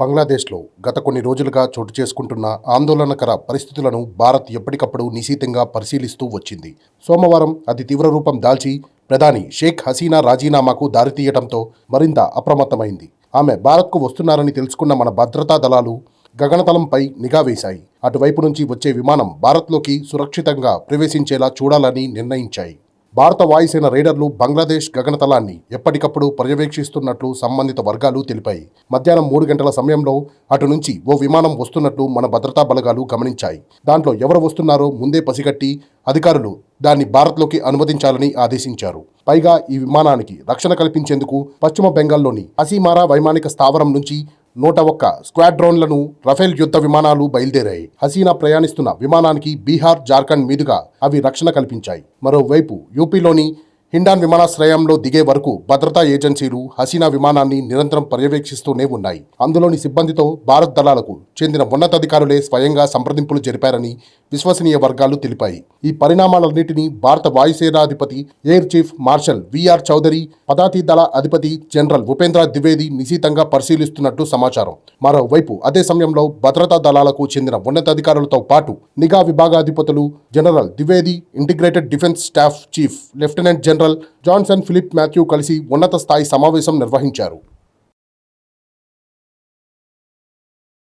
బంగ్లాదేశ్లో గత కొన్ని రోజులుగా చోటు చేసుకుంటున్న ఆందోళనకర పరిస్థితులను భారత్ ఎప్పటికప్పుడు నిశితంగా పరిశీలిస్తూ వచ్చింది. సోమవారం అది తీవ్ర రూపం దాల్చి ప్రధాని షేక్ హసీనా రాజీనామాకు దారితీయడంతో మరింత అప్రమత్తమైంది. ఆమె భారత్కు వస్తున్నారని తెలుసుకున్న మన భద్రతా దళాలు గగనతలంపై నిఘా వేశాయి. అటువైపు నుంచి వచ్చే విమానం భారత్లోకి సురక్షితంగా ప్రవేశించేలా చూడాలని నిర్ణయించాయి. భారత వాయుసేన రైడర్లు బంగ్లాదేశ్ గగనతలాన్ని ఎప్పటికప్పుడు పర్యవేక్షిస్తున్నట్లు సంబంధిత వర్గాలు తెలిపాయి. మధ్యాహ్నం మూడు గంటల సమయంలో అటు నుంచి ఓ విమానం వస్తున్నట్లు మన భద్రతా బలగాలు గమనించాయి. దాంట్లో ఎవరు వస్తున్నారో ముందే పసిగట్టి అధికారులు దాన్ని భారత్లోకి అనుమతించాలని ఆదేశించారు. పైగా ఈ విమానానికి రక్షణ కల్పించేందుకు పశ్చిమ బెంగాల్లోని అసీమారా వైమానిక స్థావరం నుంచి నూట ఒక్క స్క్వాడ్రోన్లను రఫేల్ యుద్ధ విమానాలు బయలుదేరాయి. హసీనా ప్రయాణిస్తున్న విమానానికి బీహార్ జార్ఖండ్ మీదుగా అవి రక్షణ కల్పించాయి. మరోవైపు యూపీలోని హిండాన్ విమానాశ్రయంలో దిగే వరకు భద్రతా ఏజెన్సీలు హసీనా విమానాన్ని నిరంతరం పర్యవేక్షిస్తూనే ఉన్నాయి. అందులోని సిబ్బందితో భారత్ దళాలకు చెందిన ఉన్నతాధికారులే స్వయంగా సంప్రదింపులు జరిపారని విశ్వసనీయ వర్గాలు తెలిపాయి. ఈ పరిణామాలన్నింటినీ భారత వాయుసేనాధిపతి air chief marshal V R Chaudhari పదాతి దళ అధిపతి జనరల్ ఉపేంద్ర ద్వివేది నిశితంగా పరిశీలిస్తున్నట్టు సమాచారం. మరోవైపు అదే సమయంలో భద్రతా దళాలకు చెందిన ఉన్నతాధికారులతో పాటు నిఘా విభాగాధిపతులు general Dwivedi integrated defence staff chief lieutenant general Johnson Philip Mathew కలిసి ఉన్నత స్థాయి సమావేశం నిర్వహించారు.